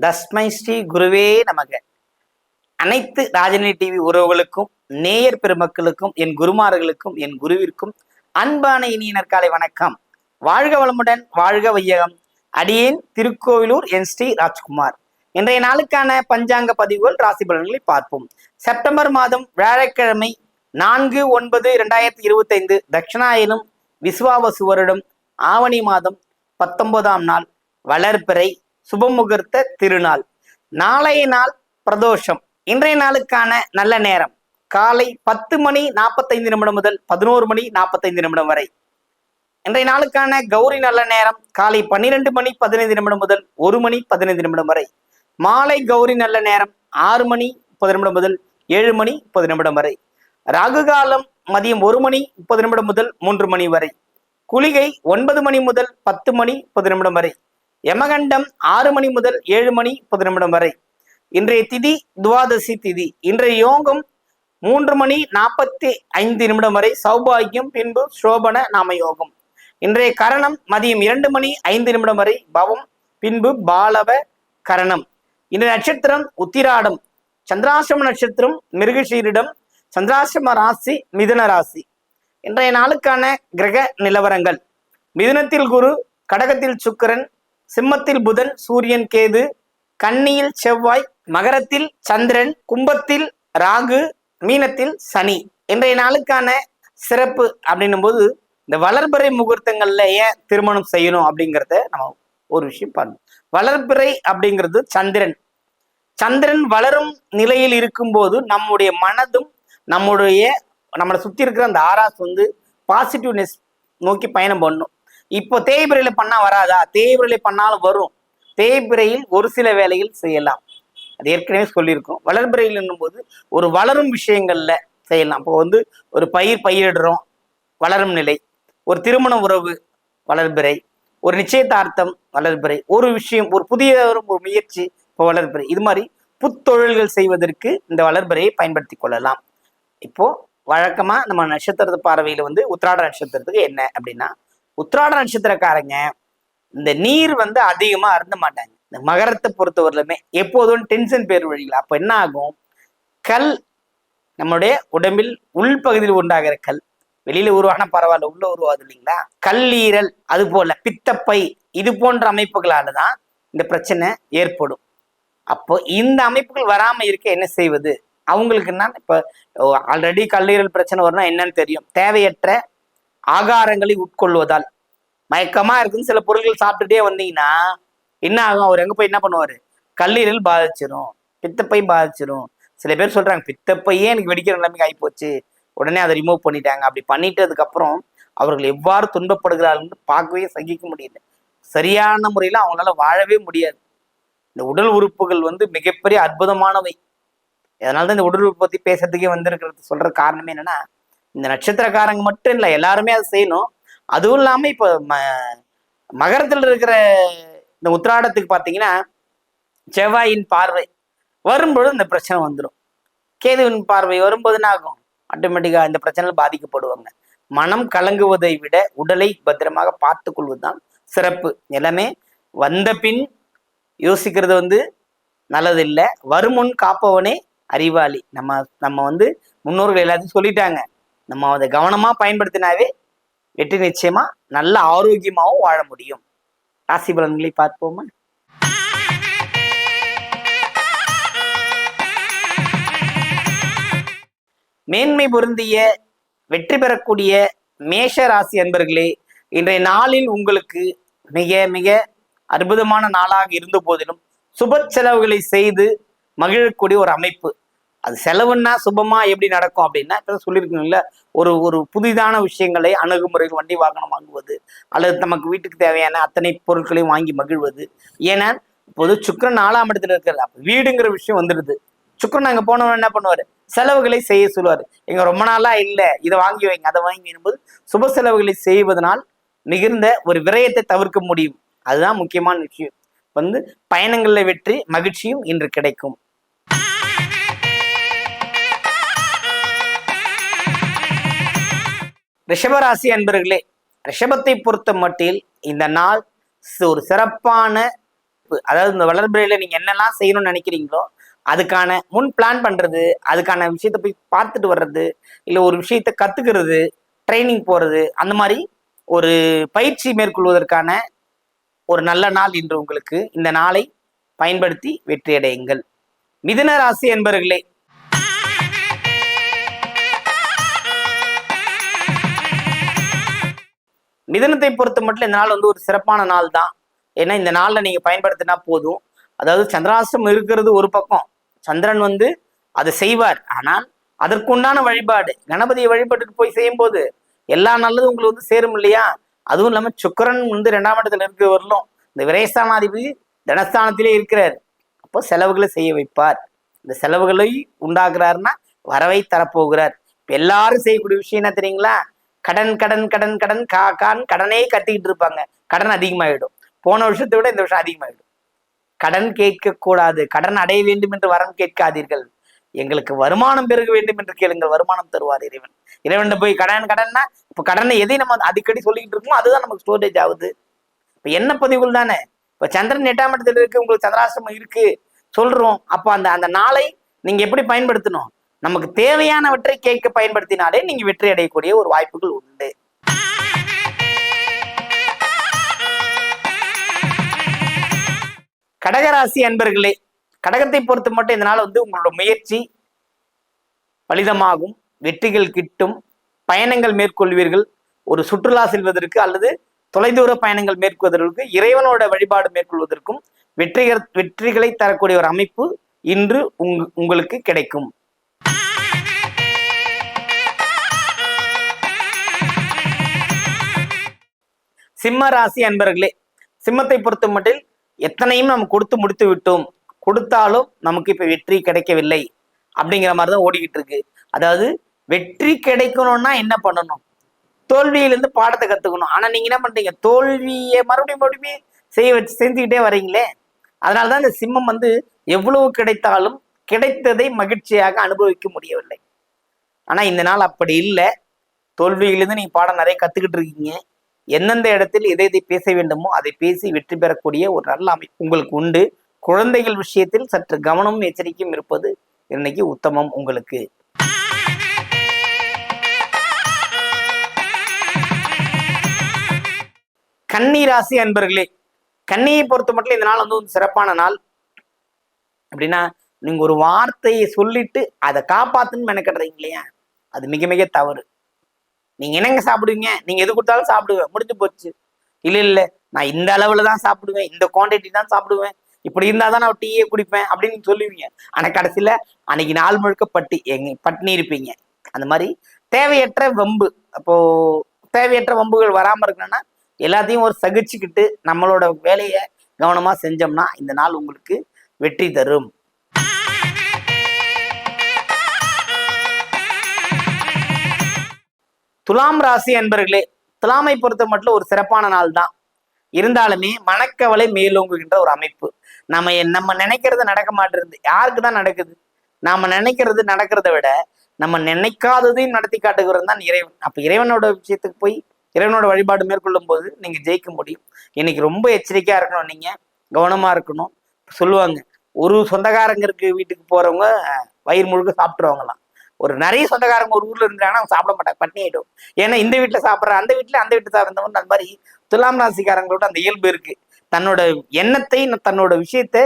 தஸ்மை ஸ்ரீ குருவே நமக. அனைத்து ராஜினி டிவி உறவுகளுக்கும் நேயர் பெருமக்களுக்கும் என் குருமார்களுக்கும் என் குருவிற்கும் அன்பான இனியினர் காலை வணக்கம். வாழ்க வளமுடன் வாழ்க வையகம். அடியேன் திருக்கோவிலூர் என் ஸ்ரீ ராஜ்குமார். இன்றைய நாளுக்கான பஞ்சாங்க பதிவுகள் ராசி பலன்களை பார்ப்போம். செப்டம்பர் மாதம் வியாழக்கிழமை நான்கு ஒன்பது இரண்டாயிரத்தி இருபத்தைந்து தட்சிணாயனும் விசுவாவசு வருடம். ஆவணி மாதம் பத்தொன்பதாம் நாள் வளர்பிறை. சுபமுகூர்த்த திருநாள். நாளைய நாள் பிரதோஷம். இன்றைய நாளுக்கான நல்ல நேரம். காலை பத்து மணி நாற்பத்தைந்து நிமிடம் முதல் பதினோரு மணி நாற்பத்தைந்து நிமிடம் வரை. இன்றைய நாளுக்கான கௌரி நல்ல நேரம். காலை பன்னிரெண்டு மணி பதினைந்து நிமிடம் முதல் ஒரு மணி பதினைந்து நிமிடம் வரை. மாலை கௌரி நல்ல நேரம். ஆறு மணி முப்பது நிமிடம் முதல் ஏழு மணி முப்பது நிமிடம் வரை. ராகு காலம் மதியம் ஒரு மணி முப்பது நிமிடம் முதல் மூன்று மணி வரை. குளிகை ஒன்பது மணி முதல் பத்து மணி முப்பது நிமிடம் வரை. யமகண்டம் ஆறு மணி முதல் ஏழு மணி பத்து நிமிடம் வரை. இன்றைய திதி துவாதசி திதி. இன்றைய யோகம் மூன்று மணி நாற்பத்தி ஐந்து நிமிடம் வரை சௌபாகியம் பின்பு சோபன நாம யோகம் இன்றைய கரணம் மதியம் இரண்டு மணி ஐந்து நிமிடம் வரை பவம் பின்பு பாலவ கரணம். இன்றைய நட்சத்திரம் உத்திராடம். சந்திராசிரம நட்சத்திரம் மிருகஷீரிடம் சந்திராசிரம ராசி மிதுன ராசி. இன்றைய நாளுக்கான கிரக நிலவரங்கள். மிதுனத்தில் குரு கடகத்தில் சுக்கிரன் சிம்மத்தில் புதன் சூரியன் கேது கன்னியில் செவ்வாய் மகரத்தில் சந்திரன் கும்பத்தில் ராகு மீனத்தில் சனி இன்றைய நாளுக்கான சிறப்பு அப்படின்னும் போது இந்த வளர்பிறை முகூர்த்தங்கள்ல ஏன் திருமணம் செய்யணும் அப்படிங்கிறத நம்ம ஒரு விஷயம் பண்ணணும் வளர்பிறை அப்படிங்கிறது சந்திரன். சந்திரன் வளரும் நிலையில் இருக்கும்போது நம்முடைய மனதும் நம்முடைய நம்மளை சுத்தி இருக்கிற அந்த ஆராஸ் வந்து பாசிட்டிவ்னஸ் நோக்கி பயணம் பண்ணும். இப்போ தேய்பிரையில பண்ணா வராதா? தேய்பிரையில பண்ணாலும் வரும். தேய்பிரையில் ஒரு சில வேலைகள் செய்யலாம். அது ஏற்கனவே சொல்லியிருக்கோம். வளர்பிரையில் என்னும்போது ஒரு வளரும் விஷயங்கள்ல செய்யலாம். இப்போ வந்து ஒரு பயிர் பயிரிடுறோம். வளரும் நிலை. ஒரு திருமண உறவு வளர்பிறை. ஒரு நிச்சயதார்த்தம் வளர்பிறை. ஒரு விஷயம் ஒரு புதிய ஒரு முயற்சி இப்போ வளர்பிறை. இது மாதிரி புத்தொழில்கள் செய்வதற்கு இந்த வளர்பிறையை பயன்படுத்தி கொள்ளலாம். இப்போ வழக்கமா நம்ம நட்சத்திர பார்வையில வந்து உத்திராட நட்சத்திரத்துக்கு என்ன அப்படின்னா உத்திராட நட்சத்திரக்காரங்க இந்த நீர் வந்து அதிகமா அருந்த மாட்டாங்க. இந்த மகரத்தை பொறுத்தவரையிலுமே எப்போதும் டென்ஷன் பேர் வழிகள் அப்ப என்ன ஆகும்? கல் நம்முடைய உடம்பில் உள்பகுதியில் உண்டாகிற கல் வெளியில உருவான பரவாயில்ல உள்ள உருவாது இல்லைங்களா? கல்லீரல் அது போல பித்தப்பை இது போன்ற அமைப்புகளால தான் இந்த பிரச்சனை ஏற்படும். அப்போ இந்த அமைப்புகள் வராம இருக்க என்ன செய்வது? அவங்களுக்குன்னா இப்ப ஆல்ரெடி கல்லீரல் பிரச்சனை வரும்னா என்னன்னு தெரியும். தேவையற்ற ஆகாரங்களை உட்கொள்வதால். மயக்கமா இருக்குன்னு சில பொருட்கள் சாப்பிட்டுட்டே வந்தீங்கன்னா என்ன ஆகும்? அவர் எங்க போய் என்ன பண்ணுவாரு? கல்லீரல் பாதிச்சிரும். பித்தப்பை பாதிச்சிரும். சில பேர் சொல்றாங்க பித்தப்பையே எனக்கு வெடிக்கிற நிலைமைக்கு ஆகிப்போச்சு உடனே அதை ரிமூவ் பண்ணிட்டாங்க. அப்படி பண்ணிட்டதுக்கு அப்புறம் அவர்கள் எவ்வாறு துன்பப்படுகிறார்கள் பார்க்கவே சகிக்க முடியல. சரியான முறையில் அவங்களால வாழவே முடியாது. இந்த உடல் உறுப்புகள் வந்து மிகப்பெரிய அற்புதமானவை. அதனால தான் இந்த உடல் உறுப்பு பற்றி பேசுறதுக்கே வந்திருக்கிறது. சொல்ற காரணமே என்னன்னா இந்த நட்சத்திரக்காரங்க மட்டும் இல்லை எல்லாருமே அதை செய்யணும். அதுவும் இல்லாமல் இப்போ ம மகரத்தில் இருக்கிற இந்த உத்திராடத்துக்கு பார்த்தீங்கன்னா செவ்வாயின் பார்வை வரும்பொழுது இந்த பிரச்சனை வந்துடும் கேதுவின் பார்வை வரும்போது என்ன ஆகும்? ஆட்டோமேட்டிக்காக இந்த பிரச்சனையில் பாதிக்கப்படுவாங்க. மனம் கலங்குவதை விட உடலை பத்திரமாக பார்த்து கொள்வதுதான் சிறப்பு. எல்லாமே வந்த பின் யோசிக்கிறது வந்து நல்லதில்லை. வருமுன் காப்பவனே அறிவாளி. நம்ம நம்ம வந்து முன்னோர்கள் எல்லாத்தையும் சொல்லிட்டாங்க. நம்ம அதை கவனமாக பயன்படுத்தினாவே வெற்றி நிச்சயமா நல்ல ஆரோக்கியமாகவும் வாழ முடியும். ராசி பலன்களை பார்ப்போமா? மேன்மை பொருந்திய வெற்றி பெறக்கூடிய மேஷ ராசி அன்பர்களே இன்றைய நாளில் உங்களுக்கு மிக மிக அற்புதமான நாளாக இருந்த போதிலும் சுப செலவுகளை செய்து மகிழக்கூடிய ஒரு அமைப்பு. அது செலவுன்னா சுபமா எப்படி நடக்கும் அப்படின்னா இப்போ சொல்லியிருக்கீங்கல்ல ஒரு ஒரு புதிதான விஷயங்களை அணுகுமுறைகள் வண்டி வாகனம் வாங்குவது அல்லது நமக்கு வீட்டுக்கு தேவையான அத்தனை பொருட்களையும் வாங்கி மகிழ்வது. ஏன்னா இப்போது சுக்கரன் நாலாம் இடத்துல இருக்கிறது அப்போ வீடுங்கிற விஷயம் வந்துடுது. சுக்கிரன் அங்கே போனவன் என்ன பண்ணுவார்? செலவுகளை செய்ய சொல்லுவார். எங்க ரொம்ப நாளா இல்லை இதை வாங்கி வைங்க அதை வாங்கி வைங்கும்போது சுப செலவுகளை செய்வதனால் மிகுந்த ஒரு விரயத்தை தவிர்க்க முடியும். அதுதான் முக்கியமான விஷயம். வந்து பயணங்களில் வெற்றி மகிழ்ச்சியும் இன்று கிடைக்கும். ரிஷபராசி அன்பர்களே ரிஷபத்தை பொறுத்த மட்டில் இந்த நாள் ஒரு சிறப்பான அதாவது இந்த வளர்பிறையில நீங்க என்னெல்லாம் செய்யணும்னு நினைக்கிறீங்களோ அதுக்கான முன் பிளான் பண்றது அதுக்கான விஷயத்த போய் பார்த்துட்டு வர்றது இல்லை ஒரு விஷயத்த கத்துக்கிறது ட்ரைனிங் போறது அந்த மாதிரி ஒரு பயிற்சி மேற்கொள்வதற்கான ஒரு நல்ல நாள் இன்று உங்களுக்கு. இந்த நாளை பயன்படுத்தி வெற்றியடையுங்கள். மிதுன ராசி என்பர்களே மிதனத்தை பொறுத்த மட்டும் இந்த நாள் வந்து ஒரு சிறப்பான நாள் தான். ஏன்னா இந்த நாள்ல நீங்க பயன்படுத்தினா போதும். அதாவது சந்திராசிரம் இருக்கிறது ஒரு பக்கம். சந்திரன் வந்து அதை செய்வார். ஆனால் அதற்குண்டான வழிபாடு கணபதியை வழிபட்டுட்டு போய் செய்யும் போது எல்லா நல்லதும் உங்களுக்கு வந்து சேரும் இல்லையா? அதுவும் இல்லாம சுக்கரன் வந்து ரெண்டாம் இடத்துல இருக்க வரலும் இந்த விரயஸ்தானாதிபதி தனஸ்தானத்திலே இருக்கிறார். அப்போ செலவுகளை செய்ய வைப்பார். இந்த செலவுகளை உண்டாக்குறாருன்னா வரவை தரப்போகிறார். இப்போ எல்லாரும் செய்யக்கூடிய விஷயம் என்ன தெரியுங்களா? கடன் கடன் கடன் கடன் கா கான் கடனே கட்டிக்கிட்டு இருப்பாங்க. கடன் அதிகமாயிடும். போன வருஷத்தை விட இந்த வருஷம் அதிகமாயிடும். கடன் கேட்க கூடாது. கடன் அடைய வேண்டும் என்று வரம் கேட்காதீர்கள். எங்களுக்கு வருமானம் பெருக வேண்டும் என்று கேளுங்கள். வருமானம் தருவார் இறைவன். இறைவன் போய் கடன் கடன்னா இப்ப கடனை எதை நம்ம அடிக்கடி சொல்லிக்கிட்டு இருக்கோமோ அதுதான் நமக்கு ஸ்டோரேஜ் ஆகுது. இப்ப என்ன பதிவுகள் தானே? இப்ப சந்திரன் எட்டாம் இடத்துல இருக்கு உங்களுக்கு சந்திராசிரமம் இருக்கு. சொல்றோம். அப்ப அந்த அந்த நாளை நீங்க எப்படி பயன்படுத்தணும்? நமக்கு தேவையானவற்றை கேட்க பயன்படுத்தினாலே நீங்க வெற்றி அடையக்கூடிய ஒரு வாய்ப்புகள் உண்டு. கடகராசி அன்பர்களே கடகத்தை பொறுத்த மட்டும் இந்த நாள் வந்து உங்களோட முயற்சி பலிதமாகும் வெற்றிகள் கிட்டும் பயணங்கள் மேற்கொள்வீர்கள் ஒரு சுற்றுலா செல்வதற்கு அல்லது தொலைதூர பயணங்கள் மேற்கொள்வதற்கு இறைவனோட வழிபாடு மேற்கொள்வதற்கும் வெற்றிகர் வெற்றிகளை தரக்கூடிய ஒரு அமைப்பு இன்று உங் உங்களுக்கு கிடைக்கும். சிம்ம ராசி அன்பர்களே சிம்மத்தை பொறுத்த மட்டில் எத்தனையும் நம்ம கொடுத்து முடித்து விட்டோம். கொடுத்தாலும் நமக்கு இப்போ வெற்றி கிடைக்கவில்லை அப்படிங்கிற மாதிரி தான் ஓடிக்கிட்டு இருக்கு. அதாவது வெற்றி கிடைக்கணும்னா என்ன பண்ணணும்? தோல்வியிலேருந்து பாடத்தை கற்றுக்கணும் ஆனால் நீங்கள் என்ன பண்ணுறீங்க தோல்வியை மறுபடியும் மறுபடியும் செய்ய வச்சு செஞ்சுக்கிட்டே வரீங்களே அதனாலதான் இந்த சிம்மம் வந்து எவ்வளவு கிடைத்தாலும் கிடைத்ததை மகிழ்ச்சியாக அனுபவிக்க முடியவில்லை. ஆனா இந்த நாள் அப்படி இல்லை. தோல்வியிலிருந்து நீங்க பாடம் நிறைய கத்துக்கிட்டு இருக்கீங்க. எந்தெந்த இடத்தில் எதை எதை பேச வேண்டுமோ அதை பேசி வெற்றி பெறக்கூடிய ஒரு நல்ல அமைப்பு உங்களுக்கு உண்டு. குழந்தைகள் விஷயத்தில் சற்று கவனமும் எச்சரிக்கையும் இருப்பது இன்னைக்கு உத்தமம் உங்களுக்கு. கன்னி ராசி அன்பர்களே கன்னியை பொறுத்த மட்டும் இந்த நாள் வந்து ஒரு சிறப்பான நாள். அப்படின்னா நீங்க ஒரு வார்த்தையை சொல்லிட்டு அதை காப்பாத்துன்னு மெனக்கட்டுறீங்க இல்லையா? அது மிக மிக தவறு. நீங்க என்னங்க சாப்பிடுவீங்க? நீங்க எது கொடுத்தாலும் சாப்பிடுவேன் முடிஞ்சு போச்சு. இல்ல இல்ல. நான் இந்த அளவுல தான் சாப்பிடுவேன். இந்த குவாண்டிட்டி தான் சாப்பிடுவேன். இப்படி இருந்தா தான் நான் டீயே குடிப்பேன் அப்படின்னு சொல்லுவீங்க. ஆனா கடைசியில அன்னைக்கு நாள் முழுக்க பட்டி எங்க பட்டினி இருப்பீங்க. அந்த மாதிரி தேவையற்ற வம்பு. அப்போ தேவையற்ற வம்புகள் வராம இருக்கணும்னா எல்லாத்தையும் ஒரு சகிச்சுக்கிட்டு நம்மளோட வேலையை கவனமா செஞ்சோம்னா இந்த நாள் உங்களுக்கு வெற்றி தரும். துலாம் ராசி என்பர்களே துலாமை பொறுத்த மட்டும் ஒரு சிறப்பான நாள் தான். இருந்தாலுமே மனக்கவலை மேலோங்குகின்ற ஒரு அமைப்பு. நம்ம நம்ம நினைக்கிறது நடக்க மாட்டேருந்து யாருக்கு தான் நடக்குது? நாம நினைக்கிறது நடக்கிறத விட நம்ம நினைக்காததையும் நடத்தி காட்டுகிறது தான் இறைவன். அப்ப இறைவனோட விஷயத்துக்கு போய் இறைவனோட வழிபாடு மேற்கொள்ளும் போது நீங்க ஜெயிக்க முடியும். இன்னைக்கு ரொம்ப எச்சரிக்கையா இருக்கணும் நீங்க. கவனமா இருக்கணும். சொல்லுவாங்க ஒரு சொந்தக்காரங்க இருக்கு வீட்டுக்கு போறவங்க வயிறு முழுக்க சாப்பிட்டுருவாங்களாம். ஒரு நிறைய சொந்தக்காரங்க ஒரு ஊர்ல இருந்தாங்கன்னா அவங்க சாப்பிட மாட்டாங்க. பட்னி ஆயிடும். ஏன்னா இந்த வீட்டுல சாப்பிட்ற அந்த வீட்டுல அந்த வீட்டுல சாப்பிடுறவங்க அந்த மாதிரி துலாம் ராசிக்காரங்களோட அந்த இயல்பு இருக்கு. தன்னோட எண்ணத்தை தன்னோட விஷயத்த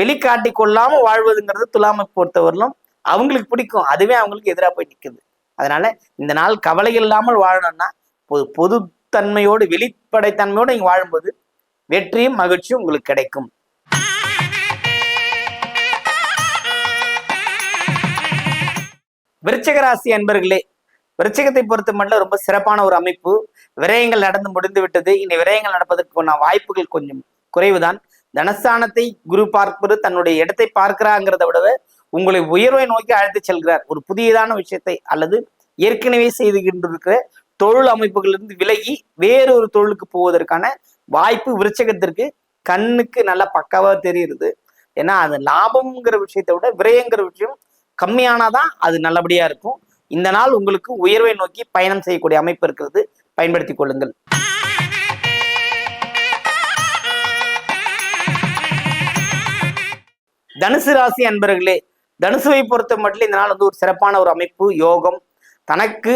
வெளிக்காட்டி கொள்ளாம வாழ்வதுங்கிறது துலாமை பொறுத்தவரையிலும் அவங்களுக்கு பிடிக்கும். அதுவே அவங்களுக்கு எதிராக போய் நிக்குது. அதனால இந்த நாள் கவலை இல்லாமல் வாழணும்னா பொது பொதுத்தன்மையோடு வெளிப்படைத்தன்மையோடு நீங்க வாழும்போது வெற்றியும் மகிழ்ச்சியும் உங்களுக்கு கிடைக்கும். விருச்சகராசி அன்பர்களே விருச்சகத்தை பொறுத்த மட்டும் ரொம்ப சிறப்பான ஒரு அமைப்பு. விரயங்கள் நடந்து முடிந்து விட்டது. இனி விரயங்கள் நடப்பதற்கான வாய்ப்புகள் கொஞ்சம் குறைவுதான். தனஸ்தானத்தை குரு பார்ப்பது தன்னுடைய இடத்தை பார்க்கிறாங்கிறத விட உங்களை உயர்வை நோக்கி அழைத்து செல்கிறார். ஒரு புதியதான விஷயத்தை அல்லது ஏற்கனவே செய்து கொண்டிருக்கிற தொழில் அமைப்புகளிலிருந்து விலகி வேறொரு தொழிலுக்கு போவதற்கான வாய்ப்பு விருச்சகத்திற்கு கண்ணுக்கு நல்லா பக்காவா தெரியுது. ஏன்னா அது லாபம்ங்கிற விஷயத்தை விட விரயங்கிற விஷயம் கம்மியானாதான் அது நல்லபடியா இருக்கும். இந்த நாள் உங்களுக்கு உயர்வை நோக்கி பயணம் செய்யக்கூடிய அமைப்பு இருக்கிறது. பயன்படுத்திக் கொள்ளுங்கள். தனுசு ராசி அன்பர்களே தனுசுவை பொறுத்த மட்டும் இந்த நாள் வந்து ஒரு சிறப்பான ஒரு அமைப்பு யோகம். தனக்கு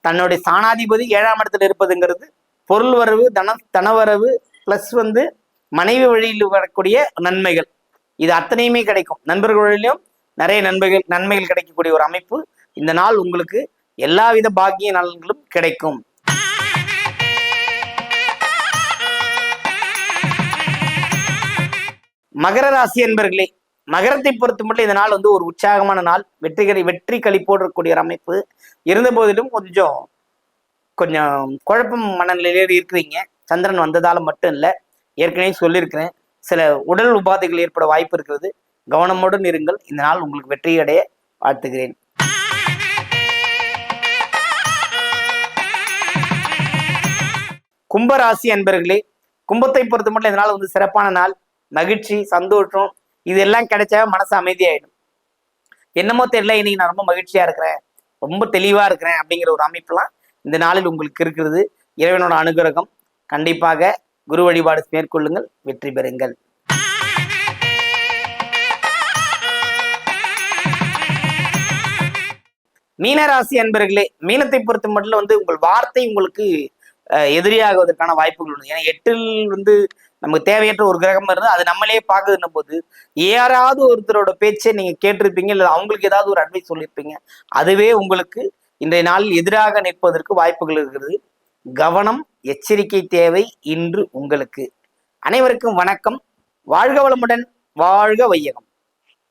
தன்னுடைய சாணாதிபதி ஏழாம் இடத்துல இருப்பதுங்கிறது பொருள் வரவு தன தனவரவு பிளஸ் வந்து மனைவி வழியில் வரக்கூடிய நன்மைகள். இது அத்தனையுமே கிடைக்கும். நண்பர்கள் வழியிலும் நிறைய நன்மைகள் நன்மைகள் கிடைக்கக்கூடிய ஒரு அமைப்பு. இந்த நாள் உங்களுக்கு எல்லாவித பாக்கிய நலன்களும் கிடைக்கும். மகர ராசி என்பர்களே மகரத்தை பொறுத்த மட்டும் இந்த நாள் வந்து ஒரு உற்சாகமான நாள். வெற்றிகரை வெற்றி கழிப்போடு இருக்கக்கூடிய ஒரு அமைப்பு. இருந்த போதிலும் கொஞ்சம் கொஞ்சம் குழப்பம் மனநிலையில இருக்கிறீங்க. சந்திரன் வந்ததால மட்டும் இல்லை ஏற்கனவே சொல்லியிருக்கிறேன். சில உடல் உபாதைகள் ஏற்பட வாய்ப்பு இருக்கிறது. கவனமுடன் இருங்கள் இந்த நாள் உங்களுக்கு வெற்றியடைய வாழ்த்துகிறேன். கும்பராசி அன்பர்களே கும்பத்தை பொறுத்த மட்டும் இந்த நாள் வந்து சிறப்பான நாள். மகிழ்ச்சி சந்தோஷம் இதெல்லாம் கிடைச்சா மனசு அமைதியாயிடும். என்னமோ தெரியல இன்னைக்கு நான் ரொம்ப மகிழ்ச்சியா இருக்கிறேன். ரொம்ப தெளிவா இருக்கிறேன் அப்படிங்கிற ஒரு அமைப்புலாம் இந்த நாளில் உங்களுக்கு இருக்கிறது. இறைவனோட அனுகிரகம். கண்டிப்பாக குரு வழிபாடு மேற்கொள்ளுங்கள் வெற்றி பெறுங்கள். மீனராசி அன்பர்களே மீனத்தை பொறுத்த மட்டும் வந்து உங்கள் வார்த்தை உங்களுக்கு எதிரியாகுவதற்கான வாய்ப்புகள் உண்டு. ஏன்னா எட்டில் வந்து நமக்கு தேவையற்ற ஒரு கிரகம் இருந்து அது நம்மளே பார்க்குதுன்னும் போது யாராவது ஒருத்தரோட பேச்சை நீங்க கேட்டிருப்பீங்க இல்லை அவங்களுக்கு ஏதாவது ஒரு அட்வைஸ் சொல்லியிருப்பீங்க அதுவே உங்களுக்கு இன்றைய நாளில் எதிராக நிற்பதற்கு வாய்ப்புகள் இருக்கிறது கவனம் எச்சரிக்கை தேவை இன்று உங்களுக்கு. அனைவருக்கும் வணக்கம். வாழ்க வளமுடன் வாழ்க வையகம்.